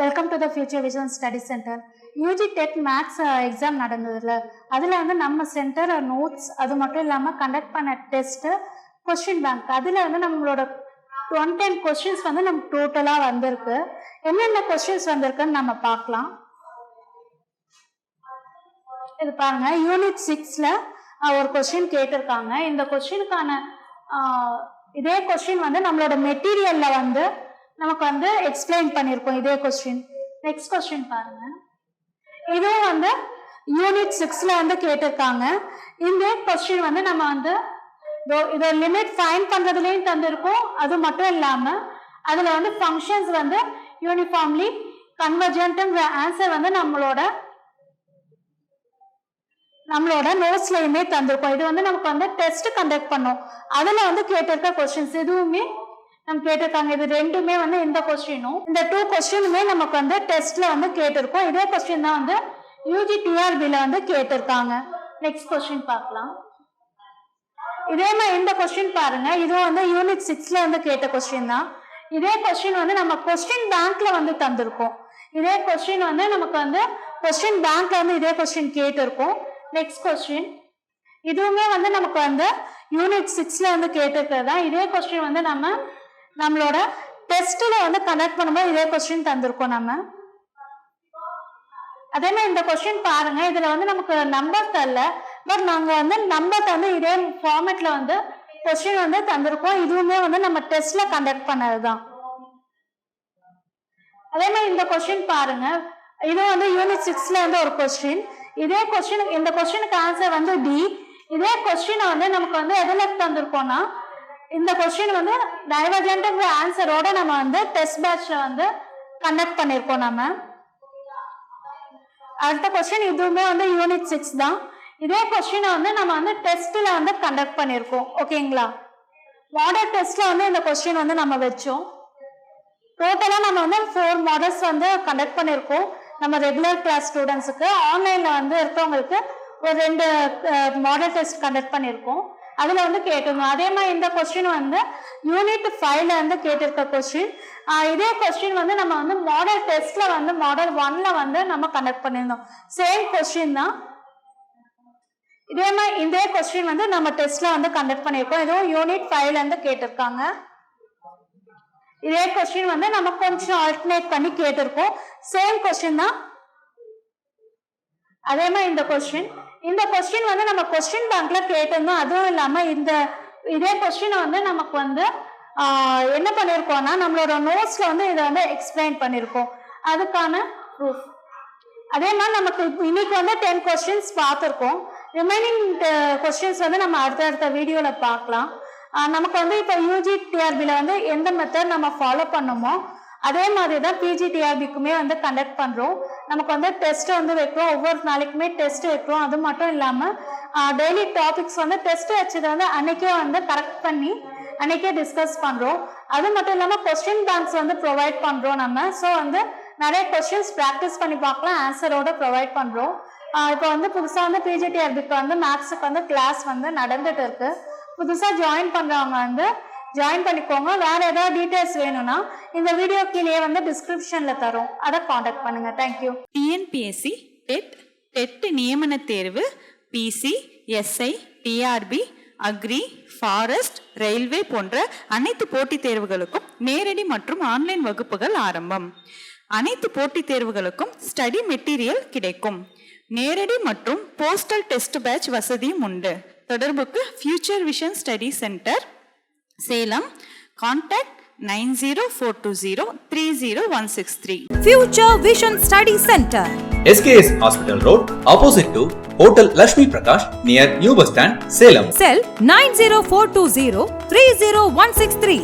Welcome to the future vision study center UG TET maths exam நடந்ததுல. அதில் வந்து நம்ம centre notes அது மட்டும் இல்லாமல் கண்டக்ட் பண்ண டெஸ்ட்டு கொஸ்டின் பேங்க் அதில் வந்து நம்மளோட ஒன் டைம் கொஸ்டின்ஸ் வந்து நமக்கு டோட்டலாக வந்திருக்கு. என்னென்ன கொஸ்டின்ஸ் வந்திருக்குன்னு நம்ம பார்க்கலாம். இது பாருங்க யூனிட் சிக்ஸ்ல ஒரு கொஸ்டின் கேட்டிருக்காங்க. இந்த கொஸ்டினுக்கான இதே கொஸ்டின் வந்து நம்மளோட மெட்டீரியல்ல வந்து நமக்கு வந்து எக்ஸ்பிளைன் பண்ணியிருக்கோம் இதே கொஸ்டின் நெக்ஸ்ட் கொஸ்டின் பாருங்க. இதுவும் வந்து யூனிட் சிக்ஸ்ல வந்து கேட்டிருக்காங்க. இந்த கொஸ்டின் வந்து நம்ம வந்து இதோ- இதை லிமிட் ஃபைன் பண்றதுலயும் தந்திருக்கோம். அது மட்டும் இல்லாம அதுல வந்து ஃபங்க்ஷன்ஸ் வந்து யூனிஃபார்ம்லி கன்வர்ஜென்ட்ங்கிற ஆன்சர் வந்து நம்மளோட நம்மளோட நோட்ஸ்லயுமே தந்திருக்கோம். இது வந்து நமக்கு வந்து டெஸ்ட் கண்டக்ட் பண்ணோம். அதுல வந்து கேட்டிருக்க கொஸ்டின்ஸ் எதுவுமே நம்ம கேட்டிருக்காங்க. இது ரெண்டுமே வந்து இந்த கொஸ்டினும் இந்த டூ கொஸ்டினுமே நமக்கு வந்து டெஸ்ட்ல வந்து கேட்டிருக்கோம். இதே கொஸ்டின் தான் வந்து யூஜி டிஆர்பியில வந்து கேட்டிருக்காங்க. நெக்ஸ்ட் கொஸ்டின் பார்க்கலாம். இதே மாதிரி இந்த கொஸ்டின் பாருங்க. இதுவும் வந்து யூனிட் சிக்ஸ்ல வந்து கேட்ட கொஸ்டின் தான். இதே கொஸ்டின் வந்து நம்ம கொஸ்டின் பேங்க்ல வந்து தந்திருக்கோம். இதே கொஸ்டின் வந்து நமக்கு வந்து கொஸ்டின் பேங்க்ல வந்து இதே கொஸ்டின் கேட்டிருக்கோம். நெக்ஸ்ட் கொஸ்டின் இதுவுமே வந்து நமக்கு வந்து யூனிட் சிக்ஸ்ல வந்து கேட்டிருக்கிறது? தான் இதே கொஸ்டின் வந்து நம்ம நம்மளோட டெஸ்ட்ல வந்து கண்டக்ட் பண்ணும்போது இதே கொஸ்டின் தந்திருக்கோம் நம்ம. அதே மாதிரி இந்த கொஸ்டின் பாருங்க. இதுல வந்து நமக்கு நம்பர் தரல. பட் நாங்க வந்து நம்பர் வந்து இதே ஃபார்மேட்ல வந்து கொஸ்டின் வந்து தந்திருக்கோம். இதுவுமே வந்து நம்ம டெஸ்ட்ல கண்டக்ட் பண்ணதுதான். அதே மாதிரி இந்த கொஸ்டின் பாருங்க. இது வந்து யூனிட் சிக்ஸ்ல வந்து ஒரு கொஸ்டின் இதே கொஸ்டின் இந்த கொஸ்டினுக்கு ஆன்சர் வந்து டி இதே கொஸ்டினை வந்து நமக்கு வந்து எதுல தந்திருக்கோம்னா இந்த கொஸ்டின் வந்து டைவர்ஜென்ட்ங்கிற ஆன்சரோட நம்ம வந்து டெஸ்ட் பேட்ச்ல வந்து கண்டக்ட் பண்ணியிருக்கோம் நம்ம. அடுத்த கொஸ்டின் இதுவுமே வந்து யூனிட் சிக்ஸ் தான். இதே கொஸ்டினை வந்து நம்ம வந்து டெஸ்ட்ல வந்து கண்டக்ட் பண்ணியிருக்கோம் ஓகேங்களா மாடல் டெஸ்ட்ல வந்து இந்த கொஸ்டின் வந்து நம்ம வச்சோம். டோட்டலாக நம்ம வந்து ஃபோர் மாடல்ஸ் வந்து கண்டக்ட் பண்ணியிருக்கோம் நம்ம ரெகுலர் கிளாஸ் ஸ்டூடெண்ட்ஸுக்கு ஆன்லைனில் வந்து இருக்கவங்களுக்கு ஒரு ரெண்டு மாடல் டெஸ்ட் கண்டக்ட் பண்ணியிருக்கோம் அதில் வந்து கேட்டிருந்தோம். அதே மாதிரி இந்த கொஸ்டின் வந்து யூனிட் ஃபைவ்ல இருந்து கேட்டிருக்க கொஸ்டின் இதே கொஸ்டின் வந்து நம்ம வந்து மாடல் டெஸ்ட்ல வந்து மாடல் ஒன்ல வந்து நம்ம கண்டக்ட் பண்ணியிருந்தோம். சேம் கொஸ்டின் தான். இதே மாதிரி இதே கொஸ்டின் வந்து நம்ம டெஸ்ட்ல வந்து கண்டக்ட் பண்ணியிருக்கோம். இதுவும் யூனிட் ஃபைவ்ல இருந்து கேட்டிருக்காங்க. இதே கொஸ்டின் வந்து நம்ம கொஞ்சம் ஆல்டர்னேட் பண்ணி கேட்டிருக்கோம். சேம் கொஸ்டின் தான். அதே மாதிரி இந்த கொஸ்டின் இந்த கொஸ்டின் வந்து நம்ம கொஸ்டின் பேங்க்ல கேட்டிருந்தோம் அதுவும் இல்லாம இந்த இதே கொஸ்டினை வந்து நமக்கு வந்து என்ன பண்ணியிருக்கோம்னா நம்மளோட நோட்ஸ்ல வந்து இதை வந்து எக்ஸ்பிளைன் பண்ணியிருக்கோம் அதுக்கான ப்ரூஃப் அதே மாதிரி நமக்கு இன்னைக்கு வந்து டென் கொஸ்டின்ஸ் பார்த்துருக்கோம். ரிமைனிங் கொஸ்டின்ஸ் வந்து நம்ம அடுத்தடுத்த வீடியோவில் பார்க்கலாம். நமக்கு வந்து இப்போ யூஜி டிஆர்பியில் வந்து எந்த மெத்தட் நம்ம ஃபாலோ பண்ணுமோ அதே மாதிரி தான் பிஜி டிஆர்பிக்குமே வந்து கண்டக்ட் பண்ணுறோம் நமக்கு வந்து டெஸ்ட் வந்து வைக்கிறோம் ஒவ்வொரு நாளைக்குமே டெஸ்ட் வைக்கிறோம் அது மட்டும் இல்லாமல் டெய்லி டாபிக்ஸ் வந்து டெஸ்ட் வச்சதை வந்து அன்னைக்கே வந்து கரெக்ட் பண்ணி அன்னைக்கே டிஸ்கஸ் பண்ணுறோம் அது மட்டும் இல்லாமல் கொஸ்டின் பேங்க்ஸ் வந்து ப்ரொவைட் பண்ணுறோம் நம்ம. ஸோ வந்து நிறைய கொஸ்டின்ஸ் ப்ராக்டிஸ் பண்ணி பார்க்கலாம். ஆன்சரோட ப்ரொவைட் பண்ணுறோம் இப்போ வந்து புதுசாக வந்து பிஜிடிஆர்பிக்கு வந்து மேக்ஸுக்கு வந்து கிளாஸ் வந்து நடந்துட்டு இருக்கு. புதுசாக ஜாயின் பண்ணுறவங்க வந்து ஜாயின் பண்ணிக்கோங்க. வேற ஏதாவது டீட்டெயில்ஸ் வேணும்னா இந்த வீடியோ கீழே வந்து டிஸ்கிரிப்ஷனில் தரும். அதை காண்டாக்ட் பண்ணுங்கள் தேங்க்யூ டிஎன்பிஎஸ்சி டெட் டெட் நியமன தேர்வு PC SI TRB agri forest railway போன்ற அனைத்து போட்டித் தேர்வுகளுக்கும் நேரடி மற்றும் ஆன்லைன் வகுப்புகள் ஆரம்பம். அனைத்து போட்டித் தேர்வுகளுக்கும் ஸ்டடி மெட்டீரியல் கிடைக்கும். நேரடி மற்றும் போஸ்டல் டெஸ்ட் பேட்ச் வசதியும் உண்டு. தொடர்புக்கு future vision study center Salem contact nine zero four two zero three zero one six three Future Vision Study Center. SKS Hospital Road, opposite to Hotel Lashmi Prakash, near New Bus Stand, Salem. Cell 90420 30163.